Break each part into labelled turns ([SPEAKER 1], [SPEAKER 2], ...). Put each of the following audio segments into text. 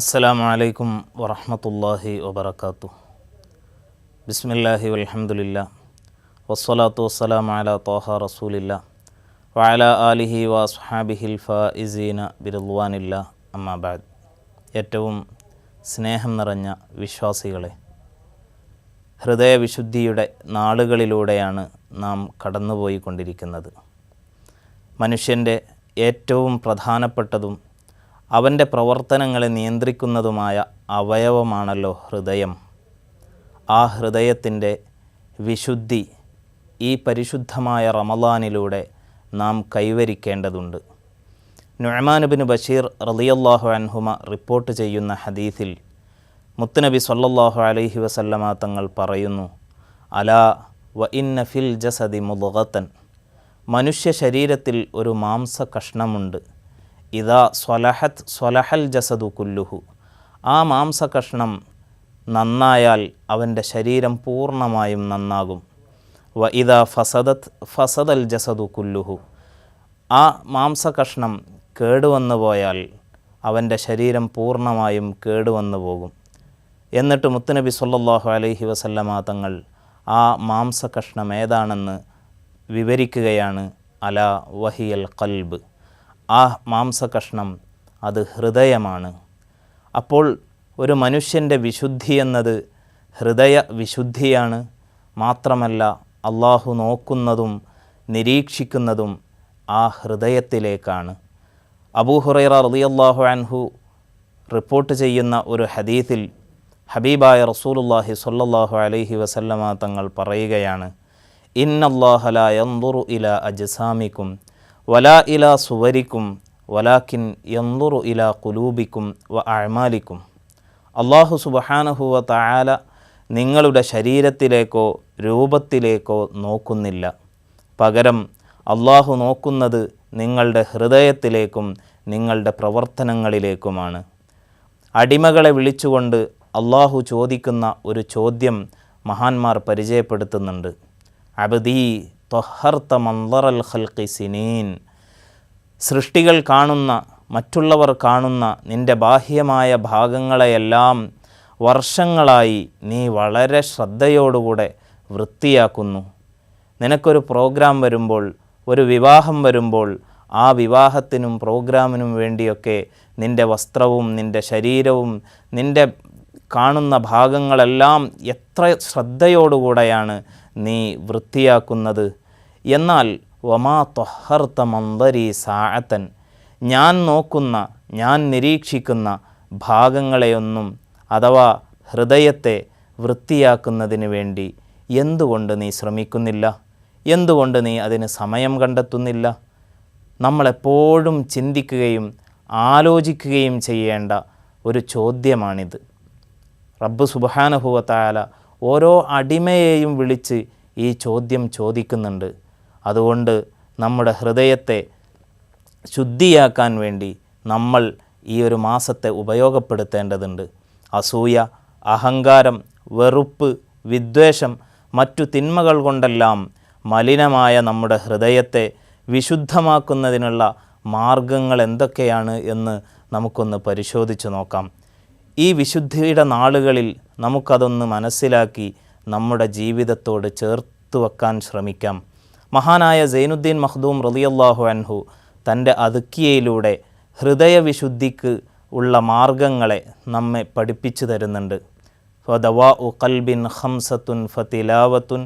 [SPEAKER 1] അസ്സലാമു അലൈക്കും വറഹമത്തല്ലാഹി വബർക്കാത്തു ബിസ്മില്ലാഹി വലഹമുല്ല വസ്സലാത്തു വസ്സലാം അല തോഹ റസൂലില്ല. വഅല ആലിഹി വസ്ഹാബിഹിൽ ഫാഇസീന ബിറുവാനില്ല അമ്മാബാദ് ഏറ്റവും സ്നേഹം നിറഞ്ഞ വിശ്വാസികളെ ഹൃദയവിശുദ്ധിയുടെ നാളുകളിലൂടെയാണ് നാം കടന്നുപോയിക്കൊണ്ടിരിക്കുന്നത്. മനുഷ്യന്റെ ഏറ്റവും പ്രധാനപ്പെട്ടതും അവന്റെ പ്രവർത്തനങ്ങളെ നിയന്ത്രിക്കുന്നതുമായ അവയവമാണല്ലോ ഹൃദയം. ആ ഹൃദയത്തിന്റെ വിശുദ്ധി ഈ പരിശുദ്ധമായ റമലാനിലൂടെ നാം കൈവരിക്കേണ്ടതുണ്ട്. നുഅമാനുബിന് ബഷീർ റളിയല്ലാഹു അൻഹുമ റിപ്പോർട്ട് ചെയ്യുന്ന ഹദീസിൽ മുത്തുനബി സല്ലല്ലാഹു അലൈഹി വസല്ലമ തങ്ങൾ പറയുന്നു അലാ വ ഇന്ന ഫിൽ ജസദി മുദ്ഗത്തൻ മനുഷ്യ ശരീരത്തിൽ ഒരു മാംസ കഷ്ണമുണ്ട്. ഇതാ സ്വലഹത്ത് സ്വലഹൽ ജസദു കുല്ലുഹു. ആ മാംസകഷ്ണം നന്നായാൽ അവന്റെ ശരീരം പൂർണമായും നന്നാകും. വ ഇതാ ഫസദത്ത് ഫസദൽ ജസദു കുല്ലുഹു. ആ മാംസകഷ്ണം കേടുവന്നു പോയാൽ അവന്റെ ശരീരം പൂർണമായും കേടുവന്നു പോകും. എന്നിട്ട് മുത്തുനബി സല്ലാഹു അലൈഹി വസല്ലമ തങ്ങൾ ആ മാംസകഷ്ണം ഏതാണെന്ന് വിവരിക്കുകയാണ്. അല വഹിയൽ കൽബ് ആ മാംസകഷ്ണം അത് ഹൃദയമാണ്. അപ്പോൾ ഒരു മനുഷ്യന്റെ വിശുദ്ധി എന്നത് ഹൃദയ വിശുദ്ധിയാണ്. മാത്രമല്ല അള്ളാഹു നോക്കുന്നതും നിരീക്ഷിക്കുന്നതും ആ ഹൃദയത്തിലേക്കാണ്. അബൂഹുറൈറ റളിയല്ലാഹു അൻഹു റിപ്പോർട്ട് ചെയ്യുന്ന ഒരു ഹദീസിൽ ഹബീബായ റസൂലുല്ലാഹി സ്വല്ലല്ലാഹു അലൈഹി വസല്ലമ തങ്ങൾ പറയുകയാണ് ഇന്നല്ലാഹല യന്തുറു ഇല അജ്സാമിക്കും വലാ ഇല സുവരിക്കും വലാക്കിൻ യന്തുറു ഇല കുലൂബിക്കും വ അഴ്മാലിക്കും അള്ളാഹു സുബഹാനഹുവ തായാല നിങ്ങളുടെ ശരീരത്തിലേക്കോ രൂപത്തിലേക്കോ നോക്കുന്നില്ല. പകരം അള്ളാഹു നോക്കുന്നത് നിങ്ങളുടെ ഹൃദയത്തിലേക്കും നിങ്ങളുടെ പ്രവർത്തനങ്ങളിലേക്കുമാണ്. അടിമകളെ വിളിച്ചുകൊണ്ട് അള്ളാഹു ചോദിക്കുന്ന ഒരു ചോദ്യം മഹാന്മാർ പരിചയപ്പെടുത്തുന്നുണ്ട്. അബദീ തൊഹർത്ത മന്ദറൽ ഖൽഖി സിനീൻ. സൃഷ്ടികൾ കാണുന്ന മറ്റുള്ളവർ കാണുന്ന നിന്റെ ബാഹ്യമായ ഭാഗങ്ങളെയെല്ലാം വർഷങ്ങളായി നീ വളരെ ശ്രദ്ധയോടുകൂടെ വൃത്തിയാക്കുന്നു. നിനക്കൊരു പ്രോഗ്രാം വരുമ്പോൾ ഒരു വിവാഹം വരുമ്പോൾ ആ വിവാഹത്തിനും പ്രോഗ്രാമിനും വേണ്ടിയൊക്കെ നിന്റെ വസ്ത്രവും നിന്റെ ശരീരവും നിന്റെ കാണുന്ന ഭാഗങ്ങളെല്ലാം എത്ര ശ്രദ്ധയോടുകൂടെയാണ് നീ വൃത്തിയാക്കുന്നത്. എന്നാൽ വമാ തൊഹർത്ത മന്ദരി സാഅത്തൻ ഞാൻ നോക്കുന്ന ഞാൻ നിരീക്ഷിക്കുന്ന ഭാഗങ്ങളെയൊന്നും അഥവാ ഹൃദയത്തെ വൃത്തിയാക്കുന്നതിന് വേണ്ടി എന്തുകൊണ്ട് നീ ശ്രമിക്കുന്നില്ല? എന്തുകൊണ്ട് നീ അതിന് സമയം കണ്ടെത്തുന്നില്ല? നമ്മളെപ്പോഴും ചിന്തിക്കുകയും ആലോചിക്കുകയും ചെയ്യേണ്ട ഒരു ചോദ്യമാണിത്. റബ്ബ് സുബഹാനഹുവത്തായാല ഓരോ അടിമയെയും വിളിച്ച് ഈ ചോദ്യം ചോദിക്കുന്നുണ്ട്. അതുകൊണ്ട് നമ്മുടെ ഹൃദയത്തെ ശുദ്ധിയാക്കാൻ വേണ്ടി നമ്മൾ ഈ ഒരു മാസത്തെ ഉപയോഗപ്പെടുത്തേണ്ടതുണ്ട്. അസൂയ അഹങ്കാരം വെറുപ്പ് വിദ്വേഷം മറ്റു തിന്മകൾ കൊണ്ടെല്ലാം മലിനമായ നമ്മുടെ ഹൃദയത്തെ വിശുദ്ധമാക്കുന്നതിനുള്ള മാർഗങ്ങൾ എന്തൊക്കെയാണ് എന്ന് നമുക്കൊന്ന് പരിശോധിച്ച് നോക്കാം. ഈ വിശുദ്ധിയുടെ നാളുകളിൽ നമുക്കതൊന്ന് മനസ്സിലാക്കി നമ്മുടെ ജീവിതത്തോട് ചേർത്ത് വെക്കാൻ ശ്രമിക്കാം. മഹാനായ സൈനുദ്ദീൻ മഖ്ദൂം റളിയല്ലാഹു അൻഹു തന്റെ അതുക്കിയയിലൂടെ ഹൃദയവിശുദ്ധിക്ക് ഉള്ള മാർഗങ്ങളെ നമ്മെ പഠിപ്പിച്ചു തരുന്നുണ്ട്. ഫദവാ ഉ കൽബിൻ ഹംസത്തുൻ ഫതിലാവത്തുൻ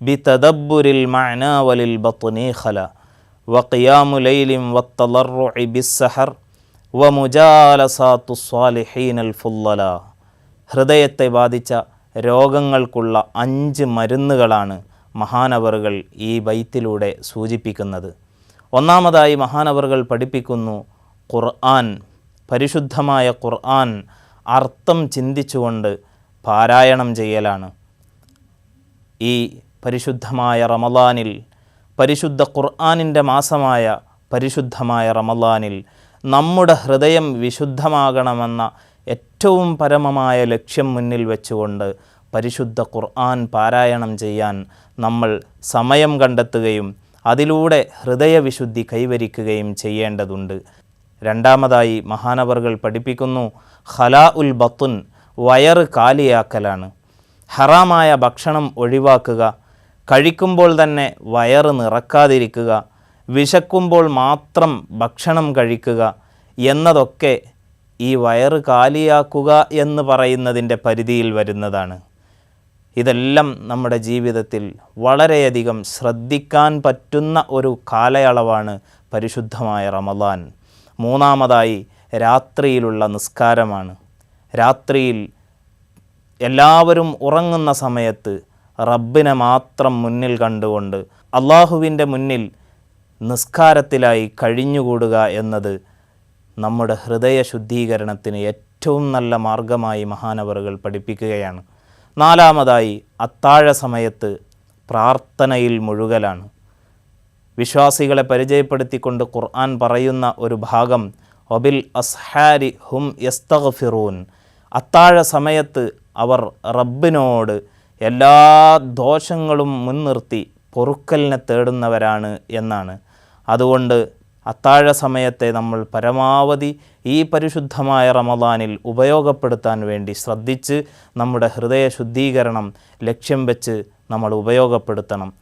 [SPEAKER 1] ബി തദബ്ബുരിൽ മഅന ബത്തുനീഖല വഖിയാമു ലൈലിം വത്തളർറുഇ ബിസ്സഹർ വമുജാലസാത്തു സ്വാലിഹീനൽ ഫുല്ലല. ഹൃദയത്തെ ബാധിച്ച രോഗങ്ങൾക്കുള്ള അഞ്ച് മരുന്നുകളാണ് മഹാനവറുകൾ ഈ ബൈത്തിലൂടെ സൂചിപ്പിക്കുന്നത്. ഒന്നാമതായി മഹാനവറുകൾ പഠിപ്പിക്കുന്നു ഖുർആൻ പരിശുദ്ധമായ ഖുർആൻ അർത്ഥം ചിന്തിച്ചുകൊണ്ട് പാരായണം ചെയ്യലാണ്. ഈ പരിശുദ്ധമായ റമലാനിൽ പരിശുദ്ധ ഖുർആാനിന്റെ മാസമായ പരിശുദ്ധമായ റമലാനിൽ നമ്മുടെ ഹൃദയം വിശുദ്ധമാകണമെന്ന ഏറ്റവും പരമമായ ലക്ഷ്യം മുന്നിൽ വെച്ചുകൊണ്ട് പരിശുദ്ധ ഖുർആൻ പാരായണം ചെയ്യാൻ നമ്മൾ സമയം കണ്ടെത്തുകയും അതിലൂടെ ഹൃദയവിശുദ്ധി കൈവരിക്കുകയും ചെയ്യേണ്ടതുണ്ട്. രണ്ടാമതായി മഹാനവറുകൾ പഠിപ്പിക്കുന്നു ഖലാ ഉൽ ബത്തുൻ വയറ് കാലിയാക്കലാണ്. ഹറാമായ ഭക്ഷണം ഒഴിവാക്കുക കഴിക്കുമ്പോൾ തന്നെ വയറ് നിറക്കാതിരിക്കുക വിശക്കുമ്പോൾ മാത്രം ഭക്ഷണം കഴിക്കുക എന്നതൊക്കെ ഈ വയറ് കാലിയാക്കുക എന്ന് പറയുന്നതിന്റെ പരിധിയിൽ വരുന്നതാണ്. ഇതെല്ലാം നമ്മുടെ ജീവിതത്തിൽ വളരെയധികം ശ്രദ്ധിക്കാൻ പറ്റുന്ന ഒരു കാലയളവാണ് പരിശുദ്ധമായ റമദാൻ. മൂന്നാമതായി രാത്രിയിലുള്ള നിസ്കാരമാണ്. രാത്രിയിൽ എല്ലാവരും ഉറങ്ങുന്ന സമയത്ത് റബ്ബിനെ മാത്രം മുന്നിൽ കണ്ടുകൊണ്ട് അള്ളാഹുവിന്റെ മുന്നിൽ നിസ്കാരത്തിലായി കഴിഞ്ഞുകൂടുക എന്നത് നമ്മുടെ ഹൃദയ ശുദ്ധീകരണത്തിന് ഏറ്റവും നല്ല മാർഗമായി മഹാനവറുകൾ പഠിപ്പിക്കുകയാണ്. നാലാമതായി അത്താഴ സമയത്ത് പ്രാർത്ഥനയിൽ മുഴുകലാണ്. വിശ്വാസികളെ പരിചയപ്പെടുത്തിക്കൊണ്ട് ഖുർആൻ പറയുന്ന ഒരു ഭാഗം ഒബിൽ അസ്ഹാരി ഹും യസ്തഗ്ഫിറൂൻ. അത്താഴ സമയത്ത് അവർ റബ്ബിനോട് എല്ലാ ദോഷങ്ങളും മുൻനിർത്തി പൊറുക്കലിനെ തേടുന്നവരാണ് എന്നാണ്. അതുകൊണ്ട് അത്താഴ സമയത്തെ നമ്മൾ പരമാവധി ഈ പരിശുദ്ധമായ റമദാനിൽ ഉപയോഗപ്പെടുത്താൻ വേണ്ടി ശ്രദ്ധിച്ച് നമ്മുടെ ഹൃദയ ശുദ്ധീകരണം ലക്ഷ്യം വെച്ച് നമ്മൾ ഉപയോഗപ്പെടുത്തണം.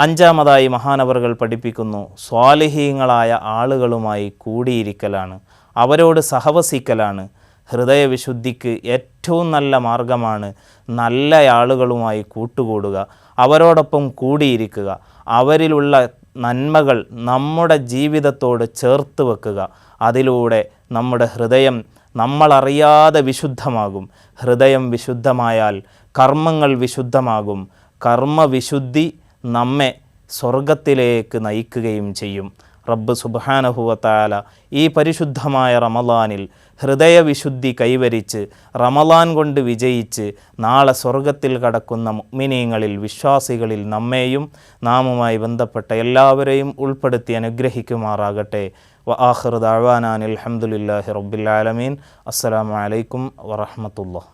[SPEAKER 1] അഞ്ചാമതായി മഹാനവറുകൾ പഠിപ്പിക്കുന്നു സ്വാലിഹീങ്ങളായ ആളുകളുമായി കൂടിയിരിക്കലാണ് അവരോട് സഹവസിക്കലാണ്. ഹൃദയവിശുദ്ധിക്ക് ഏറ്റവും നല്ല മാർഗമാണ് നല്ല ആളുകളുമായി കൂട്ടുകൂടുക അവരോടൊപ്പം കൂടിയിരിക്കുക അവരിലുള്ള നന്മകൾ നമ്മുടെ ജീവിതത്തോട് ചേർത്ത് വെക്കുക. അതിലൂടെ നമ്മുടെ ഹൃദയം നമ്മളറിയാതെ വിശുദ്ധമാകും. ഹൃദയം വിശുദ്ധമായാൽ കർമ്മങ്ങൾ വിശുദ്ധമാകും. കർമ്മവിശുദ്ധി നമ്മെ സ്വർഗത്തിലേക്ക് നയിക്കുകയും ചെയ്യും. റബ്ബ് സുബാനഹുവത്താല ഈ പരിശുദ്ധമായ റമലാനിൽ ഹൃദയവിശുദ്ധി കൈവരിച്ച് റമലാൻ കൊണ്ട് വിജയിച്ച് നാളെ സ്വർഗത്തിൽ കടക്കുന്ന മുഅ്മിനീങ്ങളിൽ വിശ്വാസികളിൽ നമ്മെയും നാമുമായി ബന്ധപ്പെട്ട എല്ലാവരെയും ഉൾപ്പെടുത്തി അനുഗ്രഹിക്കുമാറാകട്ടെ. വ ആഖിർ അലഹമുല്ലാഹി ആലമീൻ. അസ്സലാമു അലൈക്കും വറഹ്മത്തുള്ളാഹി.